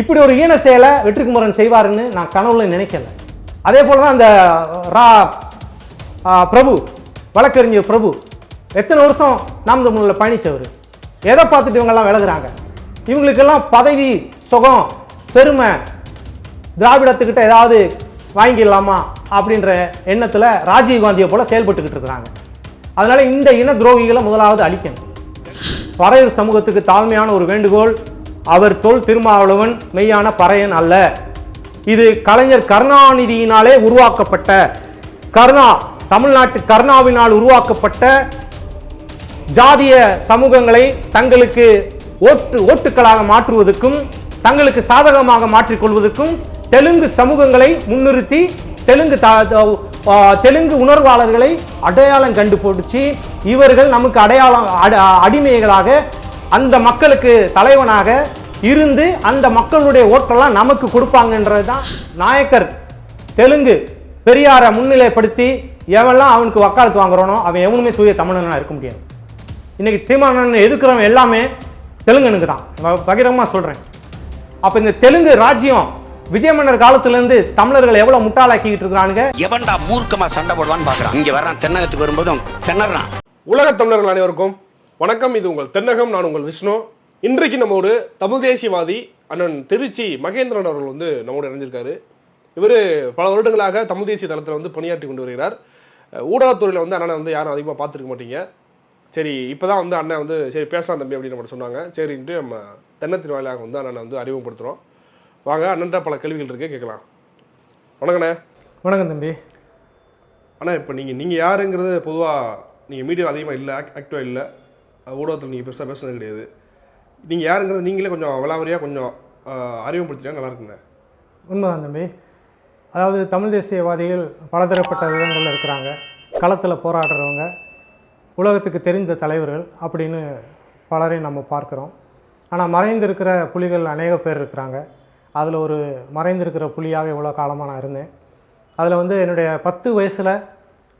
இப்படி ஒரு ஈன செயலை வெற்றிக்குமரன் செய்வாருன்னு நான் கனவுல நினைக்கல. அதே போல தான் அந்த ரா பிரபு வழக்கறிஞர் பிரபு எத்தனை வருஷம் நாம் தமிழில் பயணித்தவர்? எதை பார்த்துட்டு இவங்கெல்லாம் விலகுறாங்க? இவங்களுக்கெல்லாம் பதவி சுகம் பெருமை திராவிடத்துக்கிட்ட ஏதாவது வாங்கிடலாமா அப்படின்ற எண்ணத்தில் ராஜீவ் காந்தியை போல செயல்பட்டுக்கிட்டு இருக்கிறாங்க. அதனால இந்த இன துரோகிகளை முதலாவது அழிக்கணும். வரையூர் சமூகத்துக்கு தாழ்மையான ஒரு வேண்டுகோள் அவர் தொல் திருமாவளவன் மெய்யான பறையன் அல்ல. இது கலைஞர் கருணாநிதியினாலே உருவாக்கப்பட்ட கருணா தமிழ்நாட்டு கருணாவினால் உருவாக்கப்பட்ட ஜாதிய சமூகங்களை தங்களுக்கு ஓட்டு ஓட்டுக்களாக மாற்றுவதற்கும் தங்களுக்கு சாதகமாக மாற்றிக்கொள்வதற்கும் தெலுங்கு சமூகங்களை முன்னிறுத்தி தெலுங்கு த- தெலுங்கு உணர்வாளர்களை அடையாளம் கண்டுபிடிச்சி இவர்கள் நமக்கு அடையாளம் அடிமைகளாக அந்த மக்களுக்கு தலைவனாக இருந்து அந்த மக்களுடைய ஓட்டெல்லாம் நமக்கு கொடுப்பாங்கன்றது தான் நாயக்கர். தெலுங்கு பெரியாரை முன்னிலைப்படுத்தி எவெல்லாம் அவனுக்கு வக்காலத்து வாங்குறானோ அவன் எவனுமே தூய தமிழனா இருக்க முடியாது. இன்னைக்கு சீமானன் எதுக்குறவன் எல்லாமே தெலுங்கனுக்கு தான். பகிரங்கமாக சொல்கிறேன் அப்போ இந்த தெலுங்கு ராஜ்யம் விஜய மன்னர் காலத்துலேருந்து தமிழர்கள் எவ்வளோ முட்டாளாக்கிக்கிட்டு இருக்கிறானுங்க? எவன்டா மூர்க்கமா சண்டை போடுவான்னு பாக்குறான். இங்க வர்றான் தென்னகத்துக்கு வரும்போதும் திணறான் உலகத் தமிழர்கள் அனைவருக்கும் வணக்கம் இது உங்கள் தென்னகம் நான் உங்கள் விஷ்ணு. இன்றைக்கு நம்மோடு தமிழ் தேசியவாதி அண்ணன் திருச்சி மகேந்திரன் அவர்கள் வந்து நம்மோடு இணைஞ்சிருக்காரு. இவர் பல வருடங்களாக தமிழ் தேசிய தளத்தில் வந்து பணியாற்றி கொண்டு வருகிறார். ஊடகத்துறையில் வந்து அண்ணனை வந்து யாரும் அதிகமாக பார்த்துருக்க மாட்டீங்க. சரி இப்போ தான் வந்து அண்ணன் வந்து சரி பேசலாம் தம்பி அப்படின்னு நம்ம சொன்னாங்க. சரின்ட்டு நம்ம தென்னத்தின் வாயிலாக வந்து அண்ணனை வந்து அறிமுகப்படுத்துகிறோம் வாங்க அண்ணன்ட்ட பல கேள்விகள் இருக்கு கேட்கலாம். வணக்கண்ணே. வணக்கம் தம்பி. அண்ணா இப்போ நீங்கள் நீங்கள் யாருங்கிறது பொதுவாக நீங்கள் மீடியா அதிகமாக இல்லை ஆக்டிவாக இல்லை. ஊடகத்தில் நீங்கள் பெருசாக பேசுனது கிடையாது. நீங்கள் யாருங்கிறது நீங்களே கொஞ்சம் விளாவரியாக கொஞ்சம் அறிமுகப்படுத்தினா நல்லாயிருக்குங்க நல்லா இருக்குங்க உண்மைதான் தம்பி. அதாவது தமிழ் தேசியவாதிகள் பலதரப்பட்ட விதங்களில் இருக்கிறாங்க. களத்தில் போராடுறவங்க உலகத்துக்கு தெரிந்த தலைவர்கள் அப்படின்னு பலரையும் நம்ம பார்க்குறோம். ஆனால் மறைந்திருக்கிற புலிகள் அநேக பேர் இருக்கிறாங்க. அதில் ஒரு மறைந்திருக்கிற புலியாக இவ்வளோ காலமாக நான் இருந்தேன். அதில் வந்து என்னுடைய பத்து வயசில்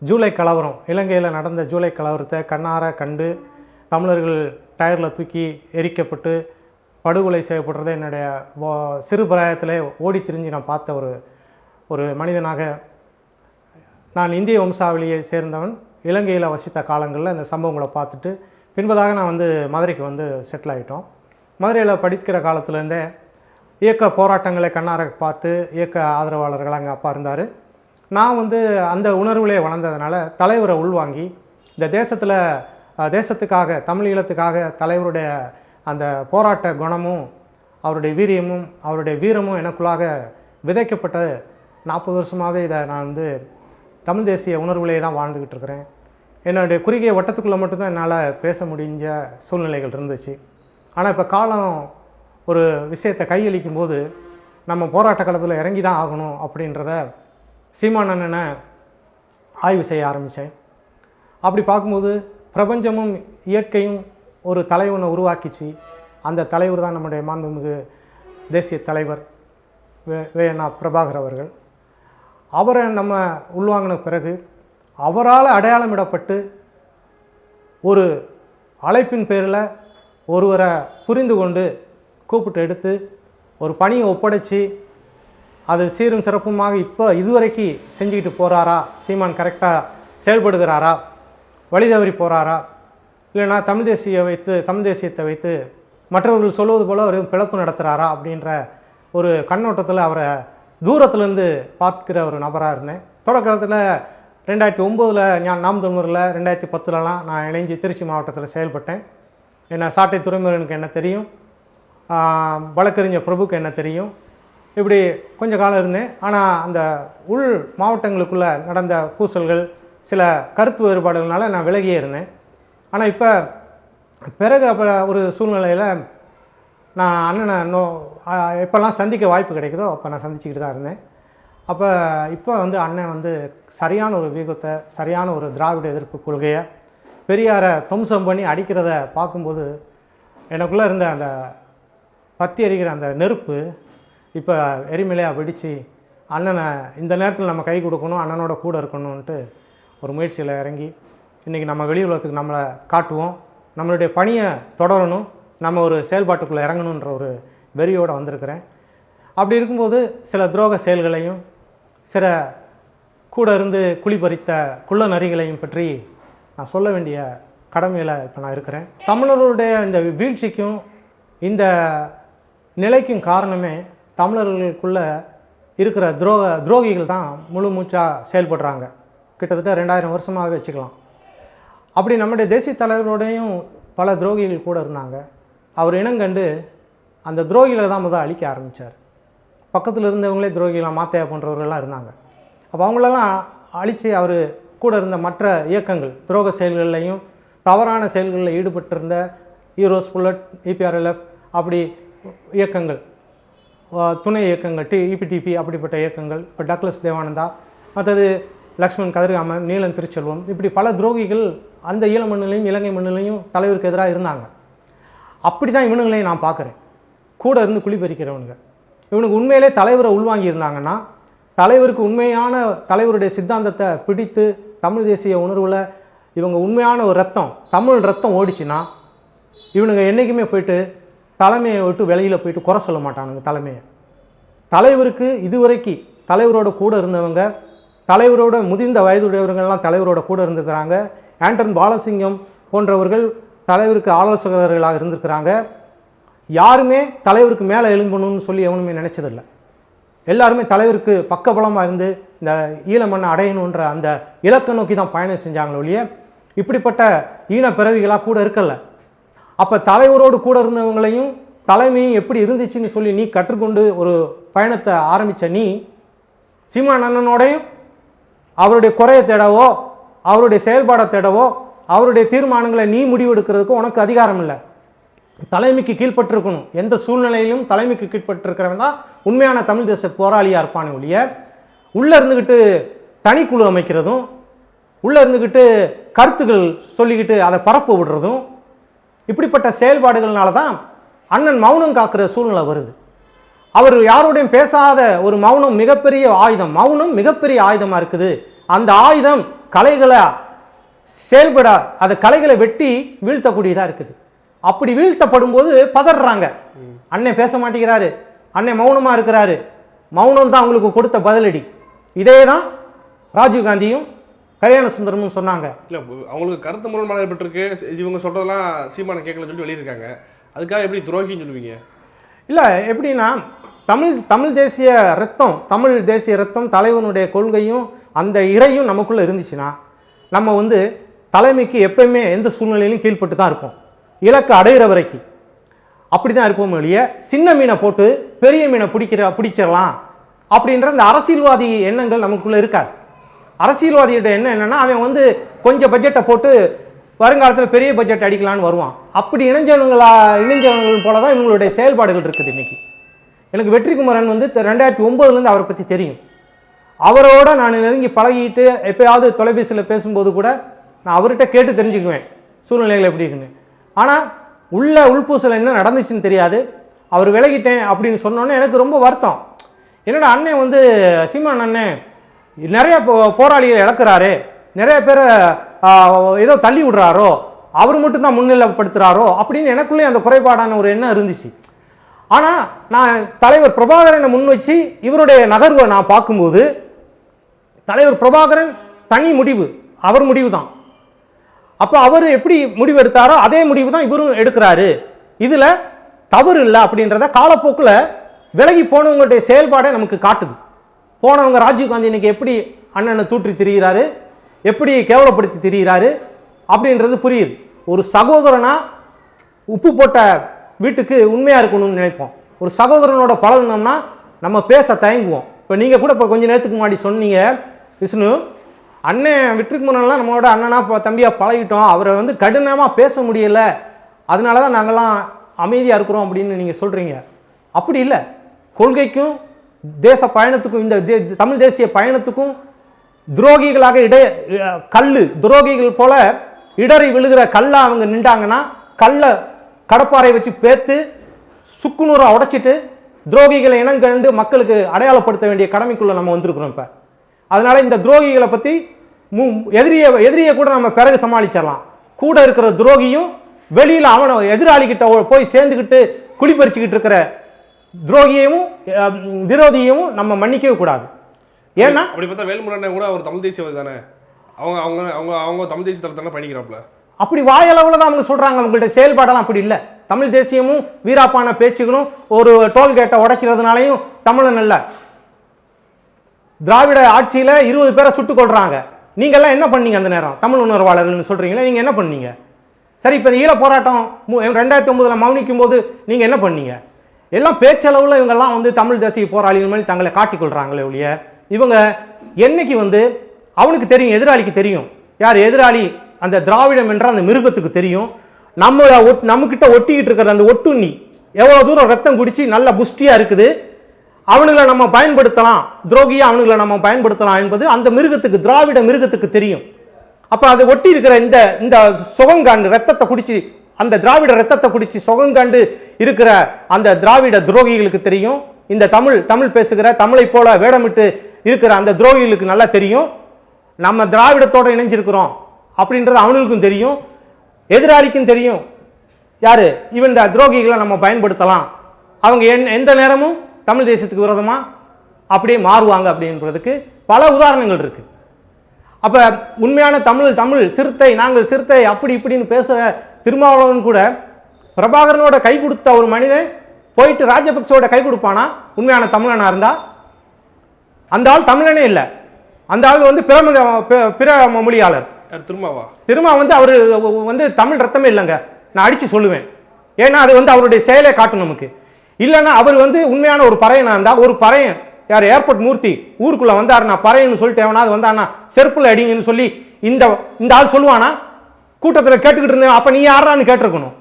ஜூலை கலவரம் இலங்கையில் நடந்த ஜூலை கலவரத்தை கண்ணார கண்டு தமிழர்கள் டயரில் தூக்கி எரிக்கப்பட்டு படுகொலை செய்யப்படுறதை என்னுடைய சிறு பிராயத்திலே ஓடி திரிஞ்சு நான் பார்த்த ஒரு ஒரு மனிதனாக நான் இந்திய வம்சாவளியை சேர்ந்தவன் இலங்கையில் வசித்த காலங்களில் இந்த சம்பவங்களை பார்த்துட்டு பின்பதாக நான் வந்து மதுரைக்கு வந்து செட்டில் ஆகிட்டோம் மதுரையில் படிக்கிற காலத்துலேருந்தே இயக்க போராட்டங்களை கண்ணார பார்த்து இயக்க ஆதரவாளர்கள் அங்கே அப்பா இருந்தார். நான் வந்து அந்த உணர்விலே வளர்ந்ததுனால தலைவரை உள்வாங்கி இந்த தேசத்தில் தேசத்துக்காக தமிழ் ஈழத்துக்காக தலைவருடைய அந்த போராட்ட குணமும் அவருடைய வீரியமும் அவருடைய வீரமும் எனக்குள்ளாக விதைக்கப்பட்ட நாற்பது வருஷமாகவே இதை நான் வந்து தமிழ் தேசிய உணர்வுலேயே தான் வாழ்ந்துக்கிட்டு இருக்கிறேன். என்னுடைய குறுகிய வட்டத்துக்குள்ளே மட்டும்தான் என்னால் பேச முடிஞ்ச சூழ்நிலைகள் இருந்துச்சு. ஆனால் இப்போ காலம் ஒரு விஷயத்தை கையளிக்கும் போது நம்ம போராட்ட காலத்தில் இறங்கி தான் ஆகணும் அப்படின்றத சீமானண்ணனை ஆய்வு செய்ய ஆரம்பித்தேன் அப்படி பார்க்கும்போது பிரபஞ்சமும் இயற்கையும் ஒரு தலைவனை உருவாக்கிச்சு. அந்த தலைவர் தான் நம்முடைய மாண்புமிகு தேசிய தலைவர் வே வேணா பிரபாகர் அவர்கள். அவரை நம்ம உள்வாங்கின பிறகு அவரால் அடையாளமிடப்பட்டு ஒரு அழைப்பின் பேரில் ஒருவரை புரிந்து கொண்டு கூப்பிட்டு எடுத்து ஒரு பணியை ஒப்படைச்சி அது சீரும் சிறப்புமாக இப்போ இதுவரைக்கு செஞ்சுக்கிட்டு போகிறாரா சீமான் கரெக்டாக செயல்படுகிறாரா? வழி தவறி போகிறாரா இல்லைன்னா தமிழ் தேசிய வைத்து தமிழ் தேசியத்தை வைத்து மற்றவர்கள் சொல்வது போல் ஒரு பிளப்பு நடத்துகிறாரா அப்படின்ற ஒரு கண்ணோட்டத்தில் அவரை தூரத்துலேருந்து பார்க்குற ஒரு நபராக இருந்தேன். தொடக்கத்தில் ரெண்டாயிரத்தி ஒம்போதில் நான் நாம் தமிழரில் ரெண்டாயிரத்தி பத்துலலாம் நான் இணைஞ்சு திருச்சி மாவட்டத்தில் செயல்பட்டேன். என்ன சாட்டை துறைமுருகனுக்கு என்ன தெரியும்? வழக்கறிஞர் பிரபுக்கு என்ன தெரியும்? இப்படி கொஞ்ச காலம் இருந்தேன். ஆனால் அந்த உள் மாவட்டங்களுக்குள்ளே நடந்த பூசல்கள் சில கருத்து வேறுபாடுகள்னால நான் விலகியே இருந்தேன். ஆனால் இப்போ பிறகு அப்போ ஒரு சூழ்நிலையில் நான் அண்ணனை நோ எப்போல்லாம் சந்திக்க வாய்ப்பு கிடைக்குதோ அப்போ நான் சந்திச்சுக்கிட்டு தான் இருந்தேன். அப்போ இப்போ வந்து அண்ணன் வந்து சரியான ஒரு வியூகத்தை சரியான ஒரு திராவிட எதிர்ப்பு கொள்கையை பெரியாரை துவம்சம் பண்ணி அடிக்கிறத பார்க்கும்போது எனக்குள்ளே இருந்த அந்த பற்றி எரிக்கிற அந்த நெருப்பு இப்போ எரிமலையாக வெடித்து அண்ணனை இந்த நேரத்தில் நம்ம கை கொடுக்கணும் அண்ணனோட கூட இருக்கணும்ன்ட்டு ஒரு முயற்சியில் இறங்கி இன்றைக்கி நம்ம வெளி உலகத்துக்கு நம்மளை காட்டுவோம். நம்மளுடைய பணியை தொடரணும். நம்ம ஒரு செயல்பாட்டுக்குள்ளே இறங்கணுன்ற ஒரு வெறியோடு வந்திருக்கிறேன். அப்படி இருக்கும்போது சில துரோக செயல்களையும் சில கூட இருந்து குழி பறித்த குள்ள நரிகளையும் பற்றி நான் சொல்ல வேண்டிய கடமையில் இப்போ நான் இருக்கிறேன். தமிழர்களுடைய இந்த வீழ்ச்சிக்கும் இந்த நிலைக்கும் காரணமே தமிழர்களுக்குள்ளே இருக்கிற துரோக துரோகிகள் தான் முழு மூச்சாக செயல்படுறாங்க. கிட்டத்தட்ட ரெண்டாயிரம் வருஷமாகவே வச்சுக்கலாம். அப்படி நம்முடைய தேசிய தலைவரோடையும் பல துரோகிகள் கூட இருந்தாங்க. அவர் இனங்கண்டு அந்த துரோகிகளை தான் முதல் அழிக்க ஆரம்பித்தார் பக்கத்தில் இருந்தவங்களே துரோகிகளாக மாத்தையா போன்றவர்கள்லாம் இருந்தாங்க. அப்போ அவங்களெல்லாம் அழித்து அவர் கூட இருந்த மற்ற இயக்கங்கள் துரோக செயல்கள்லையும் தவறான செயல்களில் ஈடுபட்டிருந்த ஹீரோஸ் புல்லட் இபிஆர்எல்எஃப் அப்படி இயக்கங்கள் துணை இயக்கங்கள் டி இபிடிபி அப்படிப்பட்ட இயக்கங்கள் இப்போ டக்ளஸ் தேவானந்தா மற்றது லக்ஷ்மண் கதிர்காமன் நீலன் திருச்செல்வம் இப்படி பல துரோகிகள் அந்த ஈழ மண்ணிலையும் இலங்கை மண்ணிலையும் தலைவருக்கு எதிராக இருந்தாங்க. அப்படி தான் இவனுங்களையும் நான் பார்க்குறேன். கூட இருந்து குளிபறிக்கிறவனுங்க இவனுக்கு உண்மையிலே தலைவரை உள்வாங்கி இருந்தாங்கன்னா தலைவருக்கு உண்மையான தலைவருடைய சித்தாந்தத்தை பிடித்து தமிழ் தேசிய உணர்வில் இவங்க உண்மையான ஒரு ரத்தம் தமிழ் ரத்தம் ஓடிச்சுன்னா இவனுங்க என்றைக்குமே போயிட்டு தலைமையை விட்டு வெளியில் போயிட்டு குறை சொல்ல மாட்டானுங்க தலைமையை. தலைவருக்கு இதுவரைக்கு தலைவரோட கூட இருந்தவங்க தலைவரோட முதிர்ந்த வயதுடையவர்கள்லாம் தலைவரோட கூட இருந்திருக்கிறாங்க. ஆண்டன் பாலசிங்கம் போன்றவர்கள் தலைவருக்கு ஆலோசகர்களாக இருந்திருக்கிறாங்க. யாருமே தலைவருக்கு மேலே எழும்பணும்னு சொல்லி எவனுமே நினச்சதில்லை. எல்லாருமே தலைவருக்கு பக்கபலமாக இருந்து இந்த ஈழ மண்ணை அடையணுன்ற அந்த இலக்கை நோக்கி தான் பயணம் செஞ்சாங்களோ ஒழிய இப்படிப்பட்ட ஈன பிறவிகளாக கூட இருக்கல. அப்போ தலைவரோடு கூட இருந்தவங்களையும் தலைமையும் எப்படி இருந்துச்சுன்னு சொல்லி நீ கற்றுக்கொண்டு ஒரு பயணத்தை ஆரம்பித்த நீ சீமான் அண்ணனோடையும் அவருடைய குறையை தேடவோ அவருடைய செயல்பாடை தேடவோ அவருடைய தீர்மானங்களை நீ முடிவெடுக்கிறதுக்கு உனக்கு அதிகாரம் இல்லை. தலைமைக்கு கீழ்ப்பட்டிருக்கணும். எந்த சூழ்நிலையிலும் தலைமைக்கு கீழ்பட்டிருக்கிறவன் தான் உண்மையான தமிழ் தேச போராளியாக இருப்பானே ஒழிய உள்ளே இருந்துக்கிட்டு தனிக்குழு அமைக்கிறதும் உள்ளே இருந்துக்கிட்டு கருத்துக்கள் சொல்லிக்கிட்டு அதை பரப்பு விடுறதும் இப்படிப்பட்ட செயல்பாடுகள்னால தான் அண்ணன் மௌனம் காக்கிற சூழ்நிலை வருது. அவர் யாரோடையும் பேசாத ஒரு மௌனம் மிகப்பெரிய ஆயுதம் மௌனம் மிகப்பெரிய ஆயுதமாக இருக்குது. அந்த ஆயுதம் கலைகளை செயல்பட அந்த கலைகளை வெட்டி வீழ்த்தக்கூடியதாக இருக்குது. அப்படி வீழ்த்தப்படும் போது பதறாங்க. அண்ணன் பேச மாட்டேங்கிறாரு. அண்ணன் மௌனமாக இருக்கிறாரு. மௌனம் தான் அவங்களுக்கு கொடுத்த பதிலடி. இதே தான் ராஜீவ்காந்தியும் கல்யாண சுந்தரமும் சொன்னாங்க. இல்ல அவங்களுக்கு கருத்து முரண்பாடு ஏற்பட்டிருக்கு. இவங்க சொல்றதெல்லாம் சீமான கேட்கலன்னு சொல்லிட்டு வெளியிருக்காங்க அதுக்காக எப்படி துரோகின்னு சொல்லுவீங்க? இல்லை எப்படின்னா தமிழ் தமிழ் தேசிய ரத்தம் தமிழ் தேசிய ரத்தம் தலைவனுடைய கொள்கையும் அந்த இறையும் நமக்குள்ளே இருந்துச்சுன்னா நம்ம வந்து தலைமைக்கு எப்பயுமே எந்த சூழ்நிலையிலும் கீழ்ப்பட்டு தான் இருப்போம். இலக்கு அடையிற வரைக்கும் அப்படி தான் இருப்போம் ஒழிய சின்ன மீனை போட்டு பெரிய மீனை பிடிக்கிற பிடிச்சிடலாம் அப்படின்ற அந்த அரசியல்வாதி எண்ணங்கள் நமக்குள்ளே இருக்காது. அரசியல்வாதியோட எண்ணம் என்னென்னா அவன் வந்து கொஞ்சம் பட்ஜெட்டை போட்டு வருங்காலத்தில் பெரிய பட்ஜெட் அடிக்கலான்னு வருவான். அப்படி இணைஞ்சவங்களா இணைஞ்சவங்கள் போல தான் இவங்களுடைய செயல்பாடுகள் இருக்குது இன்றைக்கி எனக்கு வெற்றிக்குமரன் வந்து ரெண்டாயிரத்தி ஒம்போதுலேருந்து அவரை பற்றி தெரியும். அவரோட நான் நெருங்கி பழகிட்டு எப்பயாவது தொலைபேசியில் பேசும்போது கூட நான் அவர்கிட்ட கேட்டு தெரிஞ்சுக்குவேன். சூழ்நிலைகள் எப்படி இருக்குன்னு. ஆனால் உள்ள உள்பூசல் என்ன நடந்துச்சுன்னு தெரியாது. அவர் விலகிட்டேன் அப்படின்னு சொன்னோன்னே எனக்கு ரொம்ப வருத்தம். என்னடா அண்ணன் வந்து சீமான் அண்ணன் நிறைய போ- போராளிகளை இழக்கிறாரு. நிறைய பேரை ஏதோ தள்ளி விடுறாரோ. அவர் மட்டும்தான் முன்னிலைப்படுத்துகிறாரோ அப்படின்னு எனக்குள்ளேயே அந்த குறைபாடான ஒரு எண்ணம் இருந்துச்சு. ஆனால் நான் தலைவர் பிரபாகரனை முன் வச்சு இவருடைய நகர்வை நான் பார்க்கும்போது தலைவர் பிரபாகரன் தனி முடிவு அவர் முடிவு தான் அப்போ அவர் எப்படி முடிவு எடுத்தாரோ அதே முடிவு தான் இவரும் எடுக்கிறாரு. இதில் தவறு இல்லை அப்படின்றத காலப்போக்கில் விலகி போனவங்களுடைய செயல்பாடை நமக்கு காட்டுது. போனவங்க ராஜீவ்காந்தி இன்னைக்கு எப்படி அண்ணனை தூற்றி திரிகிறாரு எப்படி கேவலப்படுத்தி திரிகிறாரு அப்படின்றது புரியுது. ஒரு சகோதரனா உப்பு போட்ட வீட்டுக்கு உண்மையாக இருக்கணும்னு நினைப்போம். ஒரு சகோதரனோட பழகினோம்னா நம்ம பேச தயங்குவோம். இப்போ நீங்கள் கூட இப்போ கொஞ்சம் நேரத்துக்கு முன்னாடி சொன்னீங்க விஷ்ணு அண்ணன் விட்டுருக்கு முன்னெல்லாம் நம்மளோட அண்ணனா இப்போ தம்பியாக பழகிட்டோம். அவரை வந்து கடினமாக பேச முடியல. அதனால தான் நாங்கள்லாம் அமைதியாக இருக்கிறோம் அப்படின்னு நீங்கள் சொல்கிறீங்க அப்படி இல்லை. கொள்கைக்கும் தேச பயணத்துக்கும் இந்த தே தமிழ் தேசிய பயணத்துக்கும் துரோகிகளாக இட கல் துரோகிகள் போல இடறி விழுகிற கல்லாக அவங்க நின்றாங்கன்னா கல்லை கடப்பாறை வச்சு பேத்து சுக்குநூறை உடைச்சிட்டு துரோகிகளை இனங்கண்டு மக்களுக்கு அடையாளப்படுத்த வேண்டிய கடமைக்குள்ள நம்ம வந்திருக்கிறோம் இப்போ. அதனால இந்த துரோகிகளை பற்றி மு எதிரியை எதிரியை கூட நம்ம பிறகு சமாளிச்சிடலாம் கூட இருக்கிற துரோகியும் வெளியில் அவனை எதிராளிகிட்ட போய் சேர்ந்துக்கிட்டு குழி பறிச்சுக்கிட்டு இருக்கிற துரோகியையும் அஹ், விரோதியையும் நம்ம மன்னிக்கவே கூடாது. ஏன்னா அப்படி பார்த்தா வேல்முருகன் கூட அவர் தமிழ் தேசியவாதி தானே? அவங்க அவங்க அவங்க அவங்க தமிழ் தேசிய தரத்தானே பயணிக்கிறாப்ல அப்படி வாயளவில் தான் அவங்க சொல்கிறாங்க அவங்கள்ட்ட செயல்பாடெல்லாம் அப்படி இல்லை. தமிழ் தேசியமும் வீராப்பான பேச்சுகளும் ஒரு டோல்கேட்டை உடைக்கிறதுனாலையும் தமிழன் இல்லை திராவிட ஆட்சியில் இருபது பேரை சுட்டுக் கொள்கிறாங்க நீங்கள்லாம் என்ன பண்ணீங்க அந்த நேரம்? தமிழ் உணர்வாளர்கள்னு சொல்கிறீங்களே நீங்கள் என்ன பண்ணீங்க? சரி இப்போ ஈழ போராட்டம் மு- ரெண்டாயிரத்தி ஒன்பதில் மௌனிக்கும் போது நீங்கள் என்ன பண்ணீங்க? எல்லாம் பேச்சளவில் இவங்கெல்லாம் வந்து தமிழ் தேசிய போராளிகள் மாதிரி தங்களை காட்டிக்கொள்கிறாங்களே ஒழிய இவங்க என்னைக்கு வந்து அவனுக்கு தெரியும் எதிராளிக்கு தெரியும். யார்? எதிராளி அந்த திராவிடம் என்ற அந்த மிருகத்துக்கு தெரியும். நம்மளை ஒட் நம்மக்கிட்ட ஒட்டிக்கிட்டு இருக்கிற அந்த ஒட்டுண்ணி எவ்வளோ தூரம் ரத்தம் குடித்து நல்ல புஷ்டியாக இருக்குது அவனுங்களை நம்ம பயன்படுத்தலாம். துரோகியாக அவனுங்களை நம்ம பயன்படுத்தலாம் என்பது அந்த மிருகத்துக்கு திராவிட மிருகத்துக்கு தெரியும். அப்போ அது ஒட்டி இருக்கிற இந்த இந்த சுகங்காண்டு ரத்தத்தை குடித்து அந்த திராவிட ரத்தத்தை குடித்து சுகங்காண்டு இருக்கிற அந்த திராவிட துரோகிகளுக்கு தெரியும். இந்த தமிழ் தமிழ் பேசுகிற தமிழை போல வேடமிட்டு இருக்கிற அந்த துரோகிகளுக்கு நல்லா தெரியும். நம்ம திராவிடத்தோட இணைஞ்சிருக்கிறோம். அப்படின்றது அவனுக்கும் தெரியும் எதிராளிக்கும் தெரியும். யாரு? இவன் இந்த துரோகிகளை நம்ம பயன்படுத்தலாம். அவங்க என் எந்த நேரமும் தமிழ் தேசத்துக்கு விரோதமாக அப்படியே மாறுவாங்க அப்படின்றதுக்கு பல உதாரணங்கள் இருக்குது அப்போ உண்மையான தமிழ் தமிழ் சிறுத்தை நாங்கள் சிறுத்தை அப்படி இப்படின்னு பேசுகிற திருமாவளவன் கூட பிரபாகரனோட கை கொடுத்த ஒரு மனிதன் போயிட்டு ராஜபக்சோட கை கொடுப்பானா? உண்மையான தமிழனா இருந்தால் அந்த ஆள் தமிழனே இல்லை. அந்த ஆள் வந்து பிற பிற மொழியாளர். திருமாவா திருமா வந்து அவர் வந்து தமிழ் ரத்தமே இல்லைங்க. நான் அடித்து சொல்லுவேன். ஏன்னா அது வந்து அவருடைய செயலை காட்டும் நமக்கு. இல்லைன்னா அவர் வந்து உண்மையான ஒரு பறையனாக இருந்தால் ஒரு பறையன். யார் ஏர்போர்ட் மூர்த்தி ஊருக்குள்ளே நான் பறையன்னு சொல்லிட்டு எவனாவது வந்தானா செருப்புல அடிங்கன்னு சொல்லி இந்த இந்த ஆள் சொல்லுவானா? கூட்டத்தில் கேட்டுக்கிட்டு இருந்தேன். அப்போ நீ யாரான்னு கேட்டிருக்கணும்.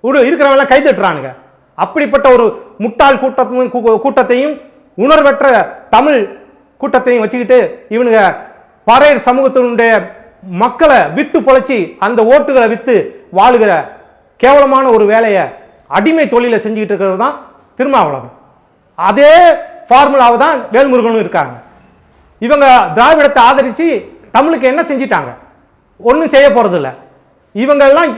ஒரு இருக்கிறவங்களாம் கை தட்டுறானுங்க. அப்படிப்பட்ட ஒரு முட்டாள் கூட்டத்தையும் கூ- கூட்டத்தையும் உணர்வற்ற தமிழ் கூட்டத்தையும் வச்சுக்கிட்டு இவனுங்க பறையர் சமூகத்தினுடைய மக்களை வித்து பொழைச்சி அந்த ஓட்டுகளை வித்து வாழுகிற கேவலமான ஒரு வேலையை அடிமை தொழிலை செஞ்சுக்கிட்டு இருக்கிறது தான் திருமாவளவன். அதே ஃபார்முலாவை தான் வேல்முருகனும் இருக்காங்க. இவங்க திராவிடத்தை ஆதரித்து தமிழுக்கு என்ன செஞ்சிட்டாங்க? ஒன்றும் செய்ய போகிறதில்ல இவங்கெல்லாம்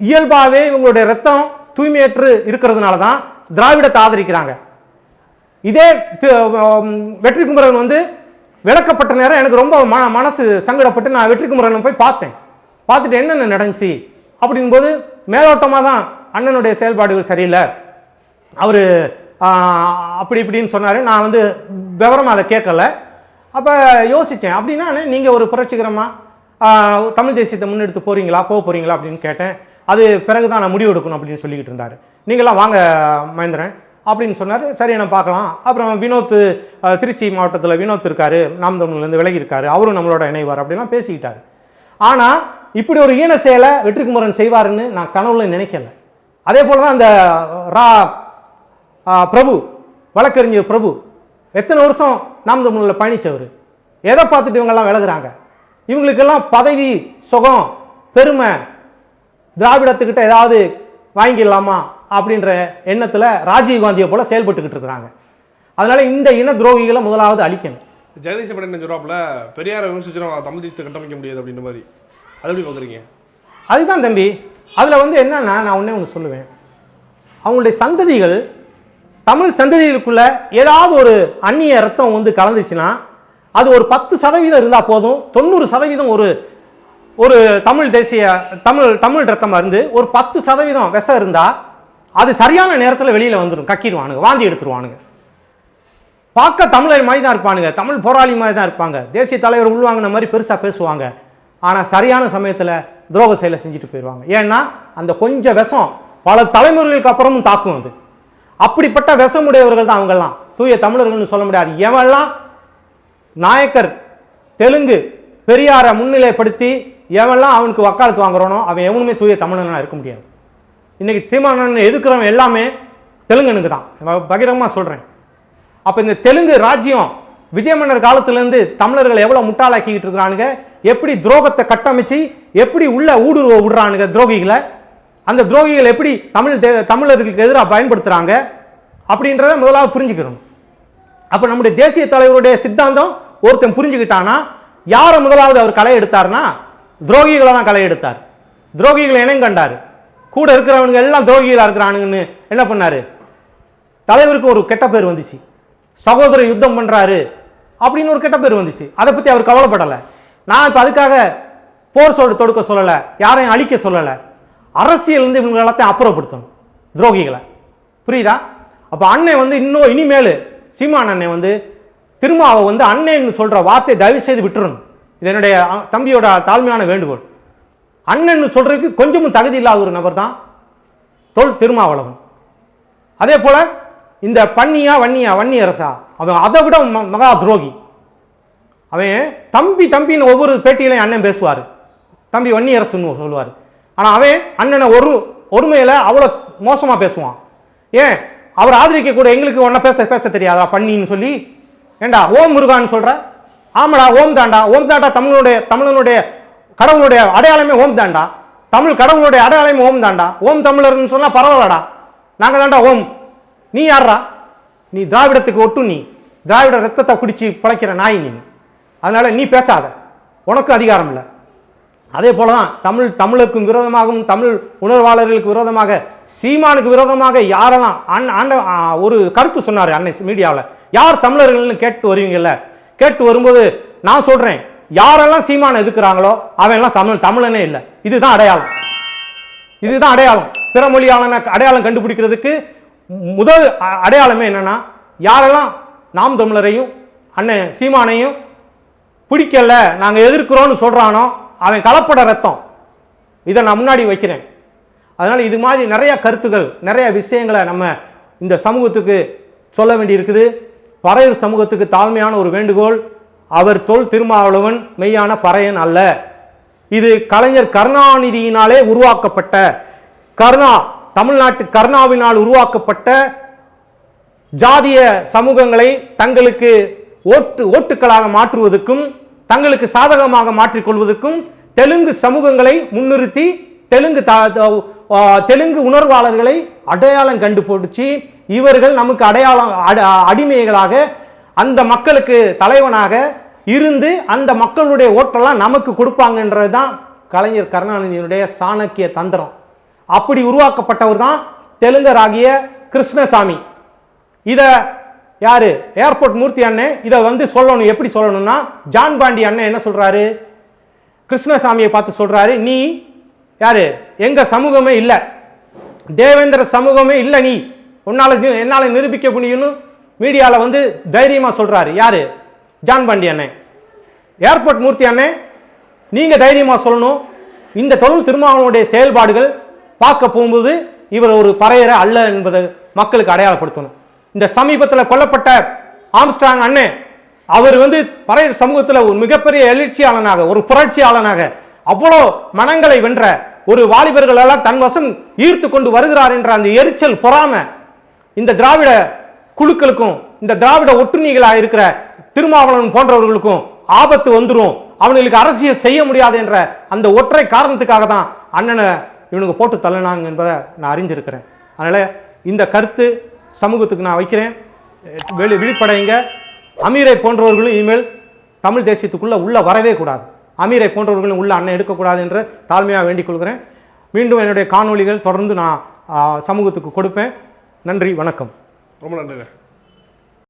இயல்பாகவே இவங்களுடைய ரத்தம் தூய்மையற்று இருக்கிறதுனால தான் திராவிடத்தை ஆதரிக்கிறாங்க. இதே வெற்றி குமரன் வந்து விளக்கப்பட்ட நேரம் எனக்கு ரொம்ப மன மனசு சங்கடப்பட்டு நான் வெற்றிக்கு குமரனை போய் பார்த்தேன். பார்த்துட்டு என்னென்ன நடந்துச்சு? அப்படின்போது மேலோட்டமாக தான் அண்ணனுடைய செயல்பாடுகள் சரியில்லை. அவர் அப்படி இப்படின்னு சொன்னார். நான் வந்து விவரமாக அதை கேட்கலை. அப்போ யோசித்தேன் அப்படின்னா நீங்கள் ஒரு புரட்சிகரமாக தமிழ் தேசியத்தை முன்னெடுத்து போகிறீங்களா போக போகிறீங்களா அப்படின்னு கேட்டேன். அது பிறகு தான் நான் முடிவு எடுக்கணும் அப்படின்னு சொல்லிக்கிட்டு இருந்தார். நீங்களாம் வாங்க மகேந்திரன். அப்படின்னு சொன்னார். சரி நான் பார்க்கலாம். அப்புறம் வினோத் திருச்சி மாவட்டத்தில் வினோத் இருக்கார். நாம் தமிழ்லேருந்து விலகியிருக்காரு. அவரும் நம்மளோட இணைவார் அப்படிலாம் பேசிக்கிட்டார். ஆனால் இப்படி ஒரு ஈன செயலை வெற்றிக்குமரன் செய்வாருன்னு நான் கனவுல நினைக்கல. அதே போல் தான் அந்த ரா பிரபு வழக்கறிஞர் பிரபு எத்தனை வருஷம் நாம் தமிழில் பயணித்தவர் எதை பார்த்துட்டு இவங்கெல்லாம் விலகுறாங்க? இவங்களுக்கெல்லாம் பதவி சுகம் பெருமை திராவிடத்துக்கிட்ட ஏதாவது வாங்கிடலாமா? அப்படின்ற எண்ணத்தில் ராஜீவ் காந்தியை போல செயல்பட்டுக்கிட்டு இருக்கிறாங்க. அதனால இந்த இன துரோகிகளை முதலாவது அழிக்கணும். ஜெகதீஷ் பட்டன் சொல்றாப்புல? பெரியாரை விமர்சிச்சு நம்ம தமிழ் தேசத்தை கட்டமைக்க முடியாது அப்படின்ற மாதிரி. அது எப்படி பார்க்குறீங்க அதுதான் தம்பி. அதில் வந்து என்னன்னா நான் ஒன்றே ஒன்று சொல்லுவேன். அவங்களுடைய சந்ததிகள் தமிழ் சந்ததிகளுக்குள்ள ஏதாவது ஒரு அந்நிய ரத்தம் வந்து கலந்துச்சுன்னா அது ஒரு பத்து சதவீதம் இருந்தால் போதும் தொண்ணூறு சதவீதம் ஒரு ஒரு தமிழ் தேசிய தமிழ் தமிழ் ரத்தமாக இருந்து ஒரு பத்து சதவீதம் விஷம் இருந்தால் அது சரியான நேரத்தில் வெளியில் வந்துடும் கக்கிடுவானுங்க வாந்தி எடுத்துருவானுங்க. பார்க்க தமிழர் மாதிரி தான் இருப்பானுங்க. தமிழ் போராளி மாதிரி தான் இருப்பாங்க. தேசிய தலைவர் உள்வாங்கின மாதிரி பெருசாக பேசுவாங்க. ஆனால் சரியான சமயத்தில் துரோக செயலை செஞ்சுட்டு போயிடுவாங்க ஏன்னா அந்த கொஞ்சம் விஷம் பல தலைமுறைகளுக்கு அப்புறமும் தாக்கும் அது. அப்படிப்பட்ட விஷமுடையவர்கள் தான் அவங்கெல்லாம். தூய தமிழர்கள்னு சொல்ல முடியாது. எவெல்லாம் நாயக்கர் தெலுங்கு பெரியாரை முன்னிலைப்படுத்தி எவெல்லாம் அவனுக்கு வக்காலத்து வாங்குறானோ அவன் எவனுமே தூய தமிழனாக இருக்க முடியாது. இன்றைக்கி சீமானன் எதுக்குறவன் எல்லாமே தெலுங்கனுக்கு தான். பகிரங்கமாக சொல்கிறேன் அப்போ இந்த தெலுங்கு ராஜ்யம் விஜய மன்னர் காலத்துலேருந்து தமிழர்களை எவ்வளோ முட்டாளாக்கிக்கிட்டு இருக்கிறானுங்க? எப்படி துரோகத்தை கட்டமைச்சு எப்படி உள்ள ஊடுருவ விடுறானுங்க துரோகிகளை? அந்த துரோகிகள் எப்படி தமிழ் தே- தமிழர்களுக்கு எதிராக பயன்படுத்துகிறாங்க அப்படின்றத முதலாவது புரிஞ்சுக்கிறணும் அப்போ நம்முடைய தேசிய தலைவருடைய சித்தாந்தம் ஒருத்தன் புரிஞ்சுக்கிட்டானா? யாரை முதலாவது அவர் களை எடுத்தார்னா துரோகிகளை தான் களை எடுத்தார். துரோகிகளை இனம் கண்டார். கூட இருக்கிறவனுங்க எல்லாம் துரோகிகளாக இருக்கிறானுங்கன்னு என்ன பண்ணார்? தலைவருக்கு ஒரு கெட்ட பேர் வந்துச்சு. சகோதர யுத்தம் பண்ணுறாரு அப்படின்னு ஒரு கெட்ட பேர் வந்துச்சு. அதை பற்றி அவர் கவலைப்படலை. நான் இப்போ அதுக்காக போர் சோடு தொடுக்க சொல்லலை யாரையும் அழிக்க சொல்லலை. அரசியல் இவங்க எல்லாத்தையும் அப்புறப்படுத்தணும் துரோகிகளை. புரியுதா? அப்போ அண்ணன் வந்து இன்னும் இனிமேல் சீமான் அண்ணன் வந்து திருமாவை வந்து அண்ணன்னு சொல்கிற வார்த்தையை தயவு செய்து விட்டுறணும். இது என்னுடைய தம்பியோட தாழ்மையான வேண்டுகோள். அண்ணன்னு சொல்கிறதுக்கு கொஞ்சமும் தகுதி இல்லாத ஒரு நபர் தான் தொல் திருமாவளவன். அதே போல் இந்த பன்னியா வன்னியா வன்னியரசா அவன் அதை விட ம- மகா துரோகி. அவன் தம்பி தம்பின்னு ஒவ்வொரு பேட்டியிலையும் அண்ணன் பேசுவார். தம்பி வன்னியரசுன்னு சொல்லுவார். ஆனால் அவன் அண்ணனை ஒரு ஒருமையில் அவ்வளோ மோசமாக பேசுவான். ஏன்? அவர் ஆதரிக்க கூட எங்களுக்கு ஒன்றை பேச பேச தெரியாதா பண்ணின்னு சொல்லி? ஏண்டா ஓம் முருகான்னு சொல்கிற ஆமாடா ஓம் தாண்டா. ஓம் தாண்டா தமிழனுடைய தமிழனுடைய கடவுளுடைய அடையாளமே ஓம் தாண்டா தமிழ் கடவுளுடைய அடையாளமே ஓம் தாண்டா ஓம் தமிழர்னு சொன்னால் பரவாயில்லடா. நாங்கள் தாண்டா ஓம். நீ யாரா நீ திராவிடத்துக்கு ஒட்டு நீ. திராவிட ரத்தத்தை குடித்து பிழைக்கிற நாய் நீ. அதனால் நீ பேசாத. உனக்கும் அதிகாரம் இல்லை. அதே போல தான் தமிழ் தமிழுக்கும் விரோதமாகவும் தமிழ் உணர்வாளர்களுக்கு விரோதமாக சீமானுக்கு விரோதமாக யாரெல்லாம் அண்ண ஆண்ட ஒரு கருத்து சொன்னார் அன்னை மீடியாவில். யார் தமிழர்கள்னு கேட்டு வருவீங்கல்ல? கேட்டு வரும்போது நான் சொல்கிறேன் யாரெல்லாம் சீமானை எதுக்குறாங்களோ அவன் எல்லாம் தமிழ் தமிழனே இல்லை. இதுதான் அடையாளம். இதுதான் அடையாளம். பிற மொழியாளனை அடையாளம் கண்டுபிடிக்கிறதுக்கு முதல் அடையாளமே என்னன்னா யாரெல்லாம் நாம் தமிழரையும் அண்ணன் சீமானையும் பிடிக்கல நாங்கள் எதிர்க்கிறோன்னு சொல்கிறானோ அவன் கலப்பட ரத்தம். இதை நான் முன்னாடி வைக்கிறேன். அதனால் இது மாதிரி நிறைய கருத்துக்கள் நிறைய விஷயங்களை நம்ம இந்த சமூகத்துக்கு சொல்ல வேண்டியிருக்குது. பறையூர் சமூகத்துக்கு தாழ்மையான ஒரு வேண்டுகோள். அவர் தொல் திருமாவளவன் மெய்யான பறையன் அல்ல. இது கலைஞர் கருணாநிதியினாலே உருவாக்கப்பட்ட கருணா தமிழ்நாட்டு கருணாவினால் உருவாக்கப்பட்ட ஜாதிய சமூகங்களை தங்களுக்கு ஓட்டு ஓட்டுக்களாக மாற்றுவதற்கும் தங்களுக்கு சாதகமாக மாற்றிக்கொள்வதற்கும் தெலுங்கு சமூகங்களை முன்னிறுத்தி தெலுங்கு த- தெலுங்கு உணர்வாளர்களை அடையாளம் கண்டுபிடிச்சி இவர்கள் நமக்கு அடையாளம் அடிமைகளாக அந்த மக்களுக்கு தலைவனாக இருந்து அந்த மக்களுடைய ஓட்டெல்லாம் நமக்கு கொடுப்பாங்கன்றது தான் கலைஞர் கருணாநிதியினுடைய சாணக்கிய தந்திரம். அப்படி உருவாக்கப்பட்டவர் தான் தெலுங்கராகிய கிருஷ்ணசாமி. இதை யார்? ஏர்போர்ட் மூர்த்தி அண்ணன் இதை வந்து சொல்லணும். எப்படி சொல்லணும்னா ஜான் பாண்டி அண்ணன் என்ன சொல்கிறாரு கிருஷ்ணசாமியை பார்த்து சொல்கிறாரு நீ யார்? எங்கள் சமூகமே இல்லை. தேவேந்திர சமூகமே இல்லை நீ. உன்னால என்னால் நிரூபிக்க முடியும்னு மீடியாவில் வந்து தைரியமாக சொல்கிறாரு யார்? ஜான் பாண்டி அண்ணன் ஏர்போர்ட் மூர்த்தி அண்ணன் நீங்கள் தைரியமாக சொல்லணும். இந்த தொழில் திருமாவளவனுடைய செயல்பாடுகள் பார்க்க போகும்போது இவர் ஒரு பறையரை அல்ல என்பதை மக்களுக்கு அடையாளப்படுத்தணும். இந்த சமீபத்தில் கொல்லப்பட்ட ஆம்ஸ்டாங் அண்ணன் அவர் வந்து பறையர் சமூகத்தில் ஒரு மிகப்பெரிய எழுச்சியாளனாக ஒரு புரட்சியாளனாக அவ்வளோ மனங்களை வென்ற ஒரு வாலிபர்களெல்லாம் தன் வசம் ஈர்த்து கொண்டு வருகிறார் என்ற அந்த எரிச்சல் பொறாம இந்த திராவிட குழுக்களுக்கும் இந்த திராவிட ஒட்டுண்ணிகளாக இருக்கிற திருமாவளவன் போன்றவர்களுக்கும் ஆபத்து வந்துடும் அவனுக்கு அரசியல் செய்ய முடியாது என்ற அந்த ஒற்றை காரணத்துக்காக தான் அண்ணனை இவனுங்க போட்டு தள்ளினாங்க என்பதை நான் அறிஞ்சிருக்கிறேன். அதனால் இந்த கருத்து சமூகத்துக்கு நான் வைக்கிறேன். வெளி விழிப்படைங்க அமீரை போன்றவர்களும் இனிமேல் தமிழ் தேசியத்துக்குள்ளே உள்ளே வரவே கூடாது. அமீரை போன்றவர்களும் உள்ள அண்ணன் எடுக்கக்கூடாது என்று தாழ்மையாக வேண்டிக் கொள்கிறேன். மீண்டும் என்னுடைய காணொளிகள் தொடர்ந்து நான் சமூகத்துக்கு கொடுப்பேன். நன்றி வணக்கம். ரொம்ப நன்றிண்ணே.